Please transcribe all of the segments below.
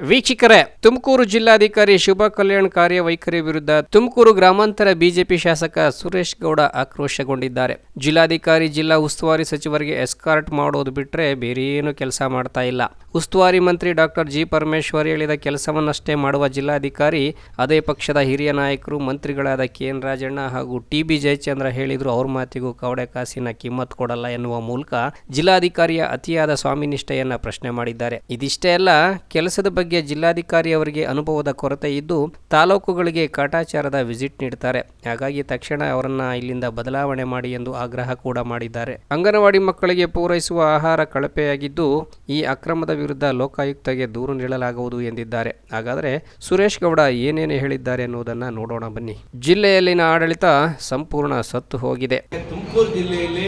ವೀಕ್ಷಕರೇ, ತುಮಕೂರು ಜಿಲ್ಲಾಧಿಕಾರಿ ಶುಭ ಕಾರ್ಯ ಕಾರ್ಯವೈಖರಿ ವಿರುದ್ಧ ತುಮಕೂರು ಗ್ರಾಮಾಂತರ ಬಿಜೆಪಿ ಶಾಸಕ ಸುರೇಶ್ ಗೌಡ ಆಕ್ರೋಶಗೊಂಡಿದ್ದಾರೆ. ಜಿಲ್ಲಾಧಿಕಾರಿ ಜಿಲ್ಲಾ ಉಸ್ತುವಾರಿ ಸಚಿವರಿಗೆ ಎಸ್ಕಾರ್ಟ್ ಮಾಡೋದು ಬಿಟ್ರೆ ಬೇರೆ ಏನು ಕೆಲಸ ಮಾಡ್ತಾ ಇಲ್ಲ. ಉಸ್ತುವಾರಿ ಮಂತ್ರಿ ಡಾಕ್ಟರ್ ಜಿ. ಪರಮೇಶ್ವರ್ ಹೇಳಿದ ಕೆಲಸವನ್ನಷ್ಟೇ ಮಾಡುವ ಜಿಲ್ಲಾಧಿಕಾರಿ, ಅದೇ ಪಕ್ಷದ ಹಿರಿಯ ನಾಯಕರು, ಮಂತ್ರಿಗಳಾದ ಕೆ. ಎನ್. ರಾಜಣ್ಣ ಹಾಗೂ ಟಿ. ಬಿ. ಜಯಚಂದ್ರ ಹೇಳಿದ್ರು, ಅವ್ರ ಮಾತಿಗೂ ಕವಡೆ ಕಾಸಿನ ಕಿಮ್ಮತ್ ಕೊಡಲ್ಲ ಎನ್ನುವ ಮೂಲಕ ಜಿಲ್ಲಾಧಿಕಾರಿಯ ಅತಿಯಾದ ಸ್ವಾಮಿನಿಷ್ಠೆಯನ್ನ ಪ್ರಶ್ನೆ ಮಾಡಿದ್ದಾರೆ. ಇದಿಷ್ಟೇ ಅಲ್ಲ, ಕೆಲಸದ ಬಗ್ಗೆ ಜಿಲ್ಲಾಧಿಕಾರಿ ಅವರಿಗೆ ಅನುಭವದ ಕೊರತೆ ಇದ್ದು, ತಾಲೂಕುಗಳಿಗೆ ಕಾಟಾಚಾರದ ವಿಸಿಟ್ ನೀಡುತ್ತಾರೆ ಹಾಗಾಗಿ ತಕ್ಷಣ ಅವರನ್ನ ಇಲ್ಲಿಂದ ಬದಲಾವಣೆ ಮಾಡಿ ಎಂದು ಆಗ್ರಹ ಕೂಡ ಮಾಡಿದ್ದಾರೆ. ಅಂಗನವಾಡಿ ಮಕ್ಕಳಿಗೆ ಪೂರೈಸುವ ಆಹಾರ ಕಳಪೆಯಾಗಿದ್ದು, ಈ ಅಕ್ರಮದ ವಿರುದ್ಧ ಲೋಕಾಯುಕ್ತಗೆ ದೂರು ನೀಡಲಾಗುವುದು ಎಂದಿದ್ದಾರೆ. ಹಾಗಾದರೆ ಸುರೇಶ್ ಗೌಡ ಏನೇನು ಹೇಳಿದ್ದಾರೆ ಅನ್ನುವುದನ್ನ ನೋಡೋಣ ಬನ್ನಿ. ಜಿಲ್ಲೆಯಲ್ಲಿನ ಆಡಳಿತ ಸಂಪೂರ್ಣ ಸತ್ತು ಹೋಗಿದೆ. ತುಮಕೂರು ಜಿಲ್ಲೆಯಲ್ಲಿ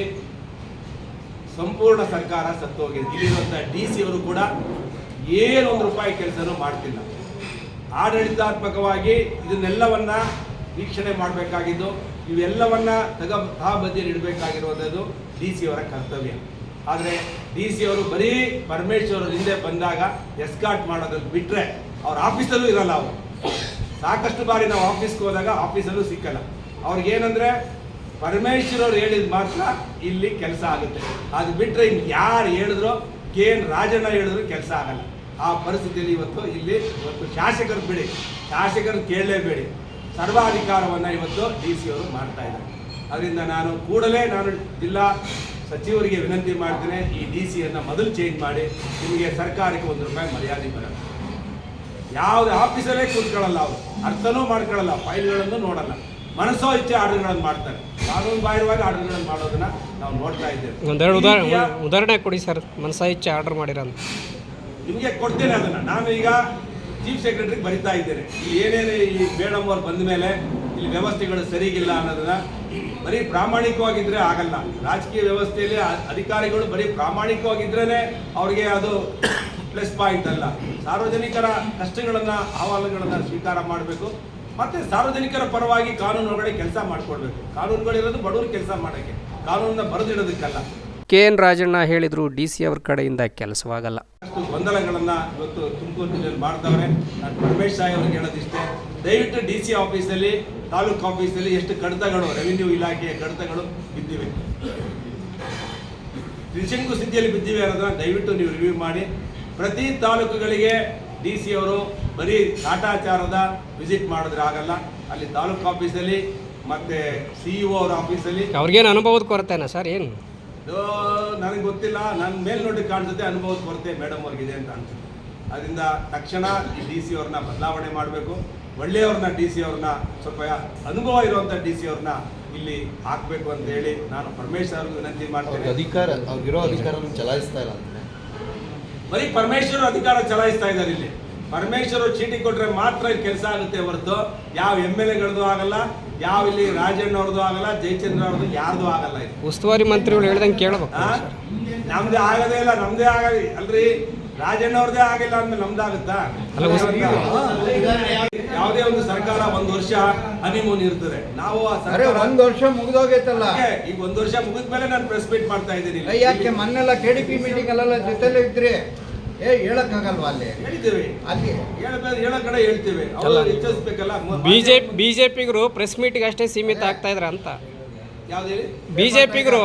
ಸಂಪೂರ್ಣ ಸರ್ಕಾರ ಸತ್ತು ಹೋಗಿದೆ. ಇಲ್ಲಿರುವಂತಹ ಡಿ ಸಿ ಅವರು ಕೂಡ ಏನೊಂದು ರೂಪಾಯಿ ಕೆಲಸನೂ ಮಾಡ್ತಿಲ್ಲ. ಆಡಳಿತಾತ್ಮಕವಾಗಿ ಇದನ್ನೆಲ್ಲವನ್ನ ವೀಕ್ಷಣೆ ಮಾಡಬೇಕಾಗಿದ್ದು, ಇವೆಲ್ಲವನ್ನ ತಗ ಬದಿಯಲ್ಲಿ ಇಡಬೇಕಾಗಿರುವಂಥದ್ದು ಡಿ ಸಿ ಅವರ ಕರ್ತವ್ಯ. ಆದರೆ ಡಿ ಸಿ ಅವರು ಬರೀ ಪರಮೇಶ್ವರ ಹಿಂದೆ ಬಂದಾಗ ಎಸ್ಕಾಟ್ ಮಾಡೋದಕ್ಕೆ ಬಿಟ್ಟರೆ ಅವ್ರ ಆಫೀಸಲ್ಲೂ ಇರಲ್ಲ ಅವರು. ಸಾಕಷ್ಟು ಬಾರಿ ನಾವು ಆಫೀಸ್ಗೆ ಹೋದಾಗ ಆಫೀಸಲ್ಲೂ ಸಿಕ್ಕಲ್ಲ. ಅವ್ರಿಗೇನಂದ್ರೆ ಪರಮೇಶ್ವರ್ ಅವ್ರು ಹೇಳಿದ ಮಾತ್ರ ಇಲ್ಲಿ ಕೆಲಸ ಆಗುತ್ತೆ. ಅದು ಬಿಟ್ಟರೆ ಇನ್ನು ಯಾರು ಹೇಳಿದ್ರು ಕೆ ಎನ್ ರಾಜಣ್ಣ ಹೇಳಿದ್ರು ಕೆಲಸ ಆಗಲ್ಲ. ಆ ಪರಿಸ್ಥಿತಿಯಲ್ಲಿ ಇವತ್ತು ಇಲ್ಲಿ ಇವತ್ತು ಶಾಸಕರು ಬಿಡಿ ಶಾಸಕರು ಕೇಳಲೇಬೇಡಿ. ಸರ್ವಾಧಿಕಾರವನ್ನು ಇವತ್ತು ಡಿ ಸಿ ಅವರು ಮಾಡ್ತಾ ಇದ್ದಾರೆ. ಅದರಿಂದ ನಾನು ಕೂಡಲೇ ನಾನು ಜಿಲ್ಲಾ ಸಚಿವರಿಗೆ ವಿನಂತಿ ಮಾಡ್ತೇನೆ ಈ ಡಿ ಸಿಯನ್ನು ಮೊದಲು ಚೇಂಜ್ ಮಾಡಿ ನಿಮಗೆ ಸರ್ಕಾರಕ್ಕೆ ಒಂದು ರೂಪಾಯಿ ಮರ್ಯಾದೆ ಬರಲ್ಲ ಯಾವುದೇ ಆಫೀಸಲ್ಲೇ ಕೂತ್ಕೊಳ್ಳಲ್ಲ ಅವರು. ಅರ್ಥನೂ ಮಾಡ್ಕೊಳ್ಳಲ್ಲ ಫೈಲ್ಗಳನ್ನು ನೋಡಲ್ಲ. ಮನಸ್ಸೋ ಇಚ್ಛೆ ಆರ್ಡರ್ಗಳನ್ನು ಮಾಡ್ತಾರೆ. ಕಾನೂನು ಬಾಹಿರವಾಗಿ ಆರ್ಡರ್ಗಳನ್ನು ಮಾಡೋದನ್ನ ನಾವು ನೋಡ್ತಾ ಇದ್ದೇವೆ. ಒಂದೆರಡು ಉದಾಹರಣೆ ಉದಾಹರಣೆ ಕೊಡಿ ಸರ್. ಮನಸ್ಸೋ ಇಚ್ಛೆ ಆರ್ಡರ್ ಮಾಡಿರೋದು. ನಿಮಗೆ ಕೊಡ್ತೇನೆ ಅದನ್ನ. ನಾನು ಈಗ ಚೀಫ್ ಸೆಕ್ರೆಟರಿಗೆ ಬರಿತಾ ಇದ್ದೇನೆ. ಇಲ್ಲಿ ಏನೇನು ಈ ಮೇಡಮ್ ಅವ್ರು ಬಂದ ಮೇಲೆ ಇಲ್ಲಿ ವ್ಯವಸ್ಥೆಗಳು ಸರಿಗಿಲ್ಲ ಅನ್ನೋದನ್ನ ಬರೀ ಪ್ರಾಮಾಣಿಕವಾಗಿದ್ದರೆ ಆಗಲ್ಲ. ರಾಜಕೀಯ ವ್ಯವಸ್ಥೆಯಲ್ಲಿ ಅಧಿಕಾರಿಗಳು ಬರೀ ಪ್ರಾಮಾಣಿಕವಾಗಿದ್ರೇನೆ ಅವ್ರಿಗೆ ಅದು ಪ್ಲಸ್ ಪಾಯಿಂಟ್ ಅಲ್ಲ. ಸಾರ್ವಜನಿಕರ ಕಷ್ಟಗಳನ್ನು ಅಹವಾಲುಗಳನ್ನ ಸ್ವೀಕಾರ ಮಾಡಬೇಕು. ಮತ್ತೆ ಸಾರ್ವಜನಿಕರ ಪರವಾಗಿ ಕಾನೂನು ಒಳಗಡೆ ಕೆಲಸ ಮಾಡಿಕೊಡ್ಬೇಕು. ಕಾನೂನುಗಳಿರೋದು ಬಡವರು ಕೆಲಸ ಮಾಡೋಕ್ಕೆ. ಕಾನೂನನ್ನ ಬರೆದಿಡೋದಕ್ಕಲ್ಲ. ಕೆ ಎನ್ ರಾಜಣ್ಣ ಹೇಳಿದ್ರು ಡಿ ಸಿ ಅವ್ರ ಕಡೆಯಿಂದ ಕೆಲಸವಾಗಲ್ಲ. ಅಷ್ಟು ಗೊಂದಲಗಳನ್ನ ಇವತ್ತು ತುಮಕೂರು ಜಿಲ್ಲೆಯಲ್ಲಿ ಮಾಡ್ತಾವ್ರೆ. ನಾನು ಪರಮೇಶ್ ಸಾಯಿ ಅವ್ರಿಗೆ ಹೇಳೋದಿಷ್ಟೇ ದಯವಿಟ್ಟು ಡಿ ಸಿ ಆಫೀಸಲ್ಲಿ, ತಾಲೂಕು ಆಫೀಸಲ್ಲಿ ಎಷ್ಟು ಕಡತಗಳು ರೆವಿನ್ಯೂ ಇಲಾಖೆಯ ಕಡತಗಳು ಬಿದ್ದಿವೆ. ತ್ರಿಶಂಕು ಸ್ಥಿತಿಯಲ್ಲಿ ಬಿದ್ದಿವೆ ಅನ್ನೋದನ್ನ ದಯವಿಟ್ಟು ನೀವು ರಿವ್ಯೂ ಮಾಡಿ. ಪ್ರತಿ ತಾಲೂಕುಗಳಿಗೆ ಡಿ ಸಿ ಅವರು ಬರೀ ಕಾಟಾಚಾರದ ವಿಸಿಟ್ ಮಾಡಿದ್ರೆ ಆಗಲ್ಲ. ಅಲ್ಲಿ ತಾಲೂಕು ಆಫೀಸಲ್ಲಿ ಮತ್ತೆ ಸಿ ಇಒ ಅವರ ಆಫೀಸಲ್ಲಿ ಅವ್ರಿಗೇನು ಅನುಭವದ ಕೊರತೆನಾ ಸರ್, ಏನು? ಇದು ನನಗೆ ಗೊತ್ತಿಲ್ಲ. ನನ್ನ ಮೇಲ್ನೋಟಕ್ಕೆ ಕಾಣಿಸುತ್ತೆ ಅನುಭವದ ಬರುತ್ತೆ ಮೇಡಮ್ ಅವ್ರಿಗಿದೆ ಅಂತ ಅನ್ಸುತ್ತೆ. ಅದರಿಂದ ತಕ್ಷಣ ಈ ಡಿ ಸಿ ಅವ್ರನ್ನ ಬದಲಾವಣೆ ಮಾಡಬೇಕು. ಒಳ್ಳೆಯವ್ರನ್ನ ಡಿ ಸಿ ಅವ್ರನ್ನ ಸ್ವಲ್ಪ ಅನುಭವ ಇರುವಂಥ ಡಿ ಸಿ ಅವ್ರನ್ನ ಇಲ್ಲಿ ಹಾಕಬೇಕು ಅಂತ ಹೇಳಿ ನಾನು ಪರಮೇಶ್ವರ್ ಅವ್ರಿಗೆ ವಿನಂತಿ ಮಾಡ್ತೇನೆ. ಅಧಿಕಾರ ಅವ್ರಿಗಿರೋ ಅಧಿಕಾರ ಚಲಾಯಿಸ್ತಾ ಇಲ್ಲ ಬರೀ ಪರಮೇಶ್ವರ್ ಅಧಿಕಾರ ಚಲಾಯಿಸ್ತಾ ಇದ್ದಾರೆ ಇಲ್ಲಿ. ಪರಮೇಶ್ವರ ಚೀಟಿ ಕೊಟ್ಟರೆ ಮಾತ್ರ ಇಲ್ಲಿ ಕೆಲಸ ಆಗುತ್ತೆ ಹೊರತು. ಯಾವ ಎಂ ಎಲ್ ಎಗಳದ್ದು ಆಗಲ್ಲ. ಯಾವ ಇಲ್ಲಿ ರಾಜಣ್ಣ ಅವ್ರದ್ದು ಆಗಲ್ಲ ಜಯಚಂದ್ರ ಅವ್ರದ್ದು ಯಾರ್ದು ಆಗಲ್ಲ ಇದು ಉಸ್ತುವಾರಿ ಮಂತ್ರಿಗಳು ಹೇಳ್ದಂಗೆ ಕೇಳಬೇಕು? ನಮ್ದೇ ಆಗದೇ ಇಲ್ಲ ನಮ್ದೇ ಆಗ ಅಲ್ರಿ ರಾಜಣ್ಣ ಅವ್ರದೇ ಆಗಿಲ್ಲ ಅಂದ್ಮೇಲೆ ನಮ್ದಾಗುತ್ತಾ ಯಾವುದೇ ಒಂದು ಸರ್ಕಾರ ಒಂದು ವರ್ಷ ಹನಿಮೂನ್ ಇರ್ತದೆ. ನಾವು ಆ ಅರೆ ಸರ್ಕಾರ ಒಂದ್ ವರ್ಷ ಮುಗಿದೋಗೈತಲ್ಲ? ಈಗ ಒಂದು ವರ್ಷ ಮುಗಿದ್ಮೇಲೆ ನಾನು ಪ್ರೆಸ್ ಮೀಟ್ ಮಾಡ್ತಾ ಇದ್ದೀನಿ ಯಾಕೆ ಮೊನ್ನೆಲ್ಲ ಕೆಡಿಪಿ ಡಿ ಪಿ ಮೀಟಿಂಗ್ ಅಲ್ಲೆಲ್ಲ ಜೊತೆಲೇ ಇದ್ರಿ? ಏ ಹೇಳಕ್ಕಾಗಲ್ವಾ ಅಲ್ಲಿ? ಅಲ್ಲಿ? ಹೇಳಬೇಕು ಹೇಳೋ ಕಡೆ ಹೇಳ್ತೇವೆ. ಅಲ್ಲ. ಅವರು ಹೆಚ್ಚಿಸ್ಬೇಕಲ್ಲ ಬಿಜೆಪಿ ಬಿಜೆಪಿಗರು ಪ್ರೆಸ್ ಮೀಟ್ಗೆ ಅಷ್ಟೇ ಸೀಮಿತ ಆಗ್ತಾ ಇದ್ರ ಅಂತ. ಯಾವ್ದು ಹೇಳಿ? ಬಿಜೆಪಿಗರು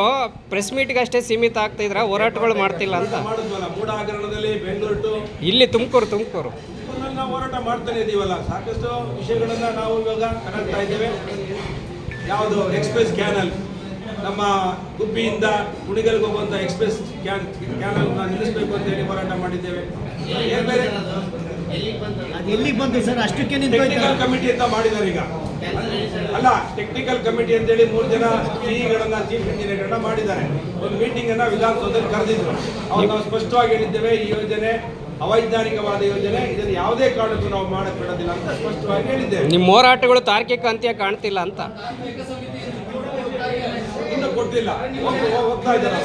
ಪ್ರೆಸ್ ಮೀಟ್ಗೆ ಅಷ್ಟೇ ಸೀಮಿತ ಆಗ್ತಾ ಇದ್ರ ಹೋರಾಟಗಳು ಮಾಡ್ತಿಲ್ಲ ಅಂತ. ಮಾಡಿದ್ವಲ್ಲ ಮೂಡ ಹಗರಣದಲ್ಲಿ ಬೆಂಗಳೂರು ಟು ಇಲ್ಲಿ ತುಮಕೂರು ತುಮಕೂರು. ತುಮಕೂರಿನಲ್ಲಿ ನಾವು ಹೋರಾಟ ಮಾಡ್ತಾನೆ ಇದೀವಲ್ಲ. ಸಾಕಷ್ಟು ವಿಷಯಗಳನ್ನ ನಾವು ಇವಾಗ ಕಾಣ್ತಾ ಇದ್ದೇವೆ. ಯಾವುದು? Express canal. ನಮ್ಮ ಗುಬ್ಬಿಯಿಂದ ಕುಣಿಗಲ್ಗೆ ಹೋಗುವಂಥ ಎಕ್ಸ್ಪ್ರೆಸ್ ಕ್ಯಾನ್ ಕ್ಯಾನಲ್ನ ನಿಲ್ಲಿಸಬೇಕು ಅಂತ ಹೇಳಿ ಹೋರಾಟ ಮಾಡಿದ್ದೇವೆ. ಏನ್ ಬೇರೆ? ಅದು ಎಲ್ಲಿಗೆ ಬಂತು ಸರ್? ಅಷ್ಟಕ್ಕೆ ಟೆಕ್ನಿಕಲ್ ಕಮಿಟಿ ಅಂತ ಮಾಡಿದ್ದಾರೆ ಈಗ. ಅಲ್ಲ ಟೆಕ್ನಿಕಲ್ ಕಮಿಟಿ ಅಂತೇಳಿ ಮೂರು ಜನ ಸಿಇಗಳನ್ನ ಚೀಫ್ ಇಂಜಿನಿಯರ್ಗಳನ್ನ ಮಾಡಿದ್ದಾರೆ. ಒಂದು ಮೀಟಿಂಗ್ ಅನ್ನ ವಿಧಾನಸೌಧದಲ್ಲಿ ಕರೆದಿದ್ರು. ಅವ್ರು ನಾವು ಸ್ಪಷ್ಟವಾಗಿ ಹೇಳಿದ್ದೇವೆ ಈ ಯೋಜನೆ ಅವೈಜ್ಞಾನಿಕವಾದ ಯೋಜನೆ ಇದನ್ನು ಯಾವುದೇ ಕಾರಣಕ್ಕೂ ನಾವು ಮಾಡಕ್ ಬಿಡೋದಿಲ್ಲ ಅಂತ ಸ್ಪಷ್ಟವಾಗಿ ಹೇಳಿದ್ದೇವೆ. ನಿಮ್ಮ ಹೋರಾಟಗಳು ತಾರ್ಕಿಕ ಅಂತ್ಯ ಕಾಣ್ತಿಲ್ಲ ಅಂತ. ಹೋಗ್- ಹೋಗ್ತಾ ಇದ್ದಾರೆ.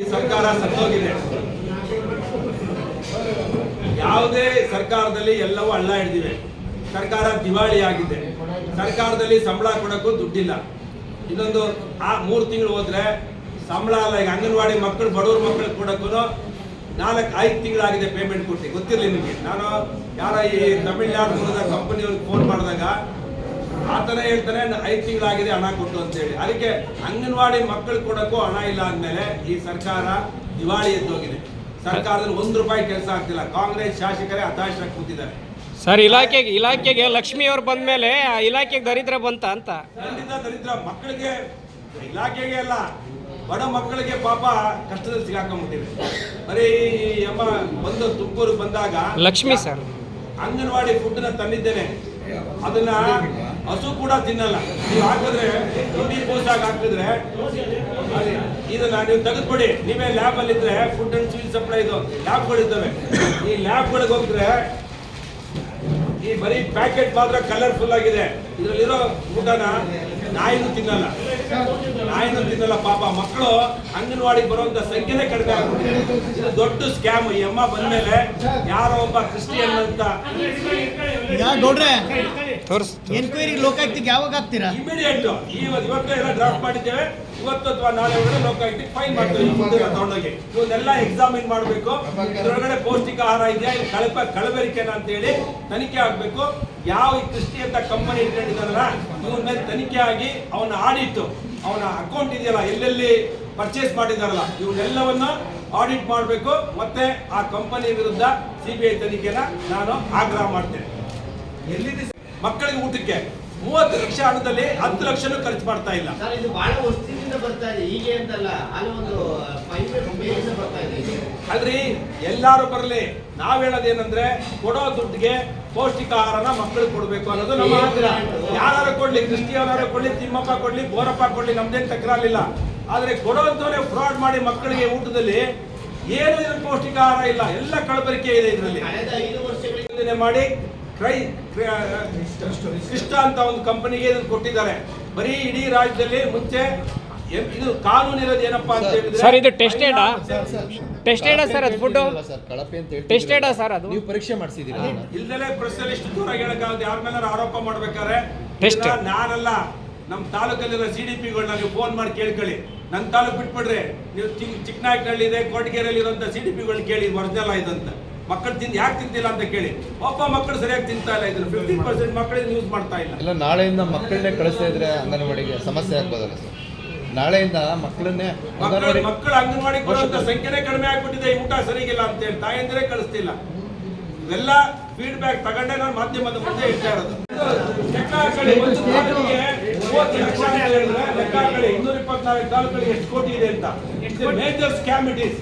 ಈ ಸರ್ಕಾರ ಸತ್ತೋಗಿದೆ. ಯಾವುದೇ ಸರ್ಕಾರದಲ್ಲಿ ಎಲ್ಲವೂ ಹಳ್ಳ ಹಿಡಿದಿವೆ. ಸರ್ಕಾರ ದಿವಾಳಿ ಆಗಿದೆ. ಸರ್ಕಾರದಲ್ಲಿ ಸಂಬಳ ಕೊಡೋಕ್ಕೂ ದುಡ್ಡಿಲ್ಲ. ಇನ್ನೊಂದು ಆ ಮೂರು ತಿಂಗಳು ಹೋದ್ರೆ ಸಂಬಳ ಅಲ್ಲ ಈಗ ಅಂಗನವಾಡಿ ಮಕ್ಕಳು ಬಡವ್ರ ಮಕ್ಕಳು ಕೊಡೋಕ್ಕೂ ನಾಲ್ಕು ಐದು ತಿಂಗಳಾಗಿದೆ ಪೇಮೆಂಟ್ ಕೊಟ್ಟು. ಗೊತ್ತಿರಲಿ ನಿಮಗೆ. ನಾನು ಯಾರ ಈ ತಮಿಳ್ನಾಡು ಮೂಲದ ಕಂಪನಿಯವ್ರಿಗೆ ಫೋನ್ ಮಾಡಿದಾಗ ಆತನೇ ಹೇಳ್ತಾನೆ ಐದು ತಿಂಗಳಾಗಿದೆ ಹಣ ಕೊಟ್ಟು ಅಂತೇಳಿ. ಅದಕ್ಕೆ ಅಂಗನವಾಡಿ ಮಕ್ಕಳು ಕೊಡೋಕ್ಕೂ ಹಣ ಇಲ್ಲ ಅಂದಮೇಲೆ ಈ ಸರ್ಕಾರ ದಿವಾಳಿ ಎದ್ದೋಗಿದೆ. ಸರ್ಕಾರದಲ್ಲಿ ಒಂದು ರೂಪಾಯಿ ಕೆಲಸ ಆಗ್ತಿಲ್ಲ. ಕಾಂಗ್ರೆಸ್ ಶಾಸಕರೇ ಹತಾಶರಾಗಿ ಕೂತಿದ್ದಾರೆ. ಸರ್ ಇಲಾಖೆಗೆ ಇಲಾಖೆಗೆ ಲಕ್ಷ್ಮಿ ಅವ್ರು ಬಂದ ಮೇಲೆ ಇಲಾಖೆಗೆ ದರಿದ್ರ ಬಂತ ಅಂತ? ಖಂಡಿತ ದರಿದ್ರ ಮಕ್ಕಳಿಗೆ ಇಲಾಖೆಗೆ ಅಲ್ಲ ಬಡ ಮಕ್ಕಳಿಗೆ ಪಾಪ ಕಷ್ಟದಲ್ಲಿ ಸಿಗಾಕೊಂಡ್ಬಿಟ್ಟಿದೆ ಬರೀ ಈ ಅಮ್ಮ ಬಂದು ತುಮಕೂರು ಬಂದಾಗ ಲಕ್ಷ್ಮಿ ಸರ್. ಅಂಗನವಾಡಿ ಫುಡ್ನ ತಂದಿದ್ದೇನೆ. ಅದನ್ನ ಹಸು ಕೂಡ ತಿನ್ನಲ್ಲ. ನೀವು ಹಾಕಿದ್ರೆ ಹಿಂಡಿ ಪೋಸ್ಟಾಗಿ ಹಾಕಿದ್ರೆ ಇದನ್ನ ನೀವು ತೆಗೆದ್ಬಿಡಿ. ನೀವೇ ಲ್ಯಾಬ್ ಅಲ್ಲಿ ಇದ್ರೆ ಫುಡ್ ಅಂಡ್ ಸ್ವೀಟ್ ಸಪ್ಲೈ ಇದು. ಲ್ಯಾಬ್ಗಳಿದ್ದಾವೆ ಈ ಲ್ಯಾಬ್ಗಳಿಗೆ ಹೋಗಿದ್ರೆ ಈ ಬರೀ ಪ್ಯಾಕೆಟ್ ಮಾತ್ರ ಕಲರ್ಫುಲ್ ಆಗಿದೆ. ಇದರಲ್ಲಿರೋ ಊಟನ ನಾಯಿನೂ ತಿನ್ನಲ್ಲ. ನಾಯಿನೂ ತಿನ್ನಲ್ಲ ಪಾಪ. ಮಕ್ಕಳು ಅಂಗನವಾಡಿಗೆ ಬರುವಂತ ಸಂಖ್ಯೆನೇ ಕಡಿಮೆ ಆಗ್ಬಿಟ್ಟಿದೆ. ದೊಡ್ಡ ಸ್ಕ್ಯಾಮ್ ಈ ಅಮ್ಮ ಬಂದ್ಮೇಲೆ ಯಾರೋ ಒಬ್ಬ ಕ್ರಿಸ್ಟಿಯನ್ ಅಂತ. ತೋರಿಸ್ ಎನ್ಕ್ವೈರಿ ಲೋಕಾಯುಕ್ತಿಗೆ ಯಾವಾಗ ಆಗ್ತೀರಾ ಇಮಿಡಿಯೇಟ್ ಇವತ್ತು ಎಲ್ಲ ಡ್ರಾಫ್ಟ್ ಮಾಡಿದ್ದೇವೆ. ಇವತ್ತು ಅಥವಾ ನಾಳೆ ಒಳಗಡೆ ಲೋಕಾಯುಕ್ತಿ ಫೈಲ್ ಮಾಡ್ತೀವಿ. ತಗೊಂಡೋಗಿ. ಇವನ್ನೆಲ್ಲ ಎಕ್ಸಾಮಿನ್ ಮಾಡಬೇಕು? ಇದರೊಳಗಡೆ ಪೌಷ್ಟಿಕ ಆಹಾರ ಇದೆಯಾ? ಇದು ಕಳಪ ಕಳಬೆರಿಕೆನ ಅಂತ ಹೇಳಿ ತನಿಖೆ ಆಗಬೇಕು. ಯಾವ ಈ ಅಂತ ಕಂಪನಿ ಇಟ್ಕೊಂಡಿದ್ದಾರಲ್ಲ ಇವನ ಮೇಲೆ ತನಿಖೆ ಆಗಿ ಅವನ ಆಡಿಟ್ ಅವನ ಅಕೌಂಟ್ ಇದೆಯಲ್ಲ ಎಲ್ಲೆಲ್ಲಿ ಪರ್ಚೇಸ್ ಮಾಡಿದಾರಲ್ಲ ಇವನ್ನೆಲ್ಲವನ್ನ ಆಡಿಟ್ ಮಾಡಬೇಕು. ಮತ್ತೆ ಆ ಕಂಪನಿ ವಿರುದ್ಧ ಸಿಬಿಐ ತನಿಖೆನ ನಾನು ಆಗ್ರಹ ಮಾಡ್ತೇನೆ. ಎಲ್ಲಿದೆ ಮಕ್ಕಳಿಗೆ ಊಟಕ್ಕೆ ಮೂವತ್ತು ಲಕ್ಷ ಹಣದಲ್ಲಿ ಹತ್ತು ಲಕ್ಷನೂ ಖರ್ಚು ಮಾಡ್ತಾ ಇಲ್ಲ. ಸರ್ ಇದು ಬಹಳ ವರ್ಷದಿಂದ ಬರ್ತಾ ಇದೆ. ಹೀಗೆ ಅಂತಲ್ಲ ಅಲ್ಲಿ ಒಂದು ಬರ್ತಾ ಇದೆ. ಅಲ್ರಿ ಎಲ್ಲಾರು ಬರಲಿ ನಾವ್ ಹೇಳೋದೇನಂದ್ರೆ ಕೊಡೋ ದುಡ್ಡಿಗೆ ಪೌಷ್ಟಿಕ ಆಹಾರನ ಮಕ್ಕಳಿಗೆ ಕೊಡ್ಬೇಕು ಅನ್ನೋದು ನಮ್ಮ ಆಗ್ರಹ. ಯಾರು ಕೊಡ್ಲಿ ಕ್ರಿಸ್ಟಿಯನಾರು ಕೊಡ್ಲಿ ತಿಮ್ಮಪ್ಪ ಕೊಡ್ಲಿ ಬೋರಪ್ಪ ಕೊಡ್ಲಿ ನಮ್ದೇನ್ ತಕರಾರಿಲ್ಲ. ಆದ್ರೆ ಕೊಡೋಂತವನೇ ಫ್ರಾಡ್ ಮಾಡಿ ಮಕ್ಕಳಿಗೆ ಊಟದಲ್ಲಿ ಏನು ಇದ್ರ ಪೌಷ್ಟಿಕ ಆಹಾರ ಇಲ್ಲ. ಎಲ್ಲ ಕಳಬರಿಕೆ ಇದೆ ಇದರಲ್ಲಿ. ಮಾಡಿ ಕ್ರೈ ಕೃಷ್ಣ ಅಂತ ಒಂದು ಕಂಪನಿಗೆ ಇದನ್ನು ಕೊಟ್ಟಿದ್ದಾರೆ. ಬರೀ ಇಡೀ ರಾಜ್ಯದಲ್ಲಿ ಮುಂಚೆ ಇದು ಕಾನೂನು ಇರೋದು ಏನಪ್ಪಾ ಅಂತ ಹೇಳಿದ್ರೆ ಸರ್ ಇದು ಟೆಸ್ಟೆಡಾ ಟೆಸ್ಟೆಡಾ ಸರ್ ಅದು ಫುಡ್ ಸರ್ ಕಳಪೆ ಅಂತ ಹೇಳಿ ಟೆಸ್ಟೆಡ್ ಸರ್ ಅದು? ನೀವು ಪರೀಕ್ಷೆ ಮಾಡಿಸಿದ್ದೀರಾ? ಇಲ್ದಲೇ ಪ್ರೆಸ್ ಅಲ್ಲಿ ಇಷ್ಟು ದೂರ ಹೇಳಕ್ಕಾಗದು ಯಾರ ಮೇಲೆ ಆರೋಪ ಮಾಡ್ಬೇಕಾದ್ರೆ ಟೆಸ್ಟ್ ನಾನಲ್ಲ ನಮ್ಮ ತಾಲೂಕಲ್ಲಿರೋ ಸಿ ಡಿ ಪಿಗಳನ್ನ ನೀವು ಫೋನ್ ಮಾಡಿ ಕೇಳ್ಕೊಳ್ಳಿ. ನನ್ನ ತಾಲೂಕು ಬಿಟ್ಬಿಡ್ರಿ. ನೀವು ಚಿಕ್- ಚಿಕ್ಕನಾಯಕನಹಳ್ಳಿ ಇದೆ ಕೋಟಗೆರೆಯಲ್ಲಿ ಇರುವಂತ ಸಿ ಡಿ ಪಿಗಳನ್ನ ಕೇಳಿ ಒರಿಜಿನಲ್ ಇದಂತ ಮಕ್ಕಳು ತಿಂದು ಯಾಕೆ ತಿಂತಿಲ್ಲ ಅಂತ ಕೇಳಿ. ಒಬ್ಬ ಮಕ್ಕಳು ಸರಿಯಾಗಿ ತಿಂತಾ ಇಲ್ಲ ಇದನ್ನ ಫಿಫ್ಟಿ ಪರ್ಸೆಂಟ್ ಮಕ್ಕಳಿಗೆ ಯೂಸ್ ಮಾಡ್ತಾ ಇಲ್ಲ. ಇಲ್ಲ ನಾಳೆಯಿಂದ ಮಕ್ಕಳನ್ನೇ ಕಳಿಸ್ತಾ ಇದ್ರೆ ಅಂಗನವಾಡಿಗೆ ಸಮಸ್ಯೆ ಆಗ್ಬೋದಲ್ಲ ಸರ್. ನಾಳೆಯಿಂದ ಮಕ್ಕಳನ್ನೇ ಮಕ್ಕಳು ಅಂಗನವಾಡಿ ಮಕ್ಕಳು ಅಂಗನವಾಡಿ ಕೊಡುವಂತ ಸಂಖ್ಯೆನೇ ಕಡಿಮೆ ಆಗ್ಬಿಟ್ಟಿದೆ ಈ ಊಟ ಸರಿಗಿಲ್ಲ ಅಂತ ಹೇಳಿ. ತಾಯಂದಿರೇ ಕಳಿಸ್ತಿಲ್ಲ. ಇದೆಲ್ಲ ಫೀಡ್ಬ್ಯಾಕ್ ತಗೊಂಡೆ ನಾನು ಮಾಧ್ಯಮದ ಮುಂದೆ ಇಡ್ತಾ ಇರೋದು. ಲೆಕ್ಕ ಒಂದು ತಾಲೂಕಿಗೆ ಮೂವತ್ತು ಲಕ್ಷ ಲೆಕ್ಕ ಇನ್ನೂರ ಇಪ್ಪತ್ನಾಲ್ಕು ತಾಲೂಕುಗಳಿಗೆ ಎಷ್ಟು ಕೋಟಿ ಇದೆ ಅಂತ. ಮೇಜರ್ ಸ್ಕ್ಯಾಮ್ ಇಟ್ ಈಸ್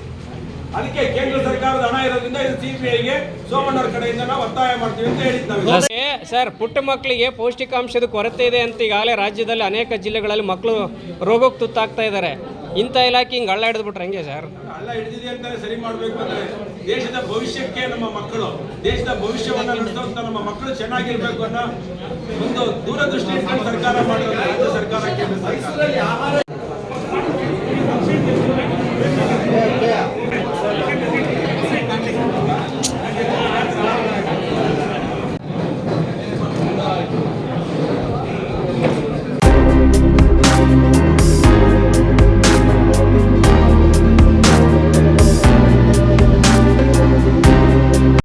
ಅದಕ್ಕೆ ಕೇಂದ್ರ ಸರ್ಕಾರದ ಹಣ ಇರೋದ್ರಿಂದ ಇದು ಸಿಬಿಐಗೆ ಸೋಮಣ್ಣವ್ರ ಕಡೆಯಿಂದ ನಾವು ಒತ್ತಾಯ ಮಾಡ್ತೀವಿ ಅಂತ ಹೇಳಿದ್ದಾವೆ. ಸರ್ ಪುಟ್ಟ ಮಕ್ಕಳಿಗೆ ಪೌಷ್ಟಿಕಾಂಶದ ಕೊರತೆ ಇದೆ ಅಂತ ಈಗಾಗಲೇ ರಾಜ್ಯದಲ್ಲಿ ಅನೇಕ ಜಿಲ್ಲೆಗಳಲ್ಲಿ ಮಕ್ಕಳು ರೋಗಕ್ಕೆ ತುತ್ತಾಗ್ತಾ ಇದ್ದಾರೆ. ಇಂಥ ಇಲಾಖೆ ಹಿಂಗೆ ಹಳ್ಳ ಹಿಡಿದ್ಬಿಟ್ರೆ ಹಂಗೆ ಸರ್? ಹಳ್ಳ ಹಿಡಿದಿದೆ ಅಂತಾರೆ ಸರಿ ಮಾಡಬೇಕು ಅಂದರೆ ದೇಶದ ಭವಿಷ್ಯಕ್ಕೆ ನಮ್ಮ ಮಕ್ಕಳು ದೇಶದ ಭವಿಷ್ಯವನ್ನು ನಡೆಸುವಂತ ನಮ್ಮ ಮಕ್ಕಳು ಚೆನ್ನಾಗಿರಬೇಕು ಅನ್ನೋ ಒಂದು ದೂರದೃಷ್ಟಿ ಇಟ್ಕೊಂಡು ಸರ್ಕಾರ ಮಾಡಿರೋದು ರಾಜ್ಯ ಸರ್ಕಾರ ಕೇಂದ್ರ ಸರ್ಕಾರ.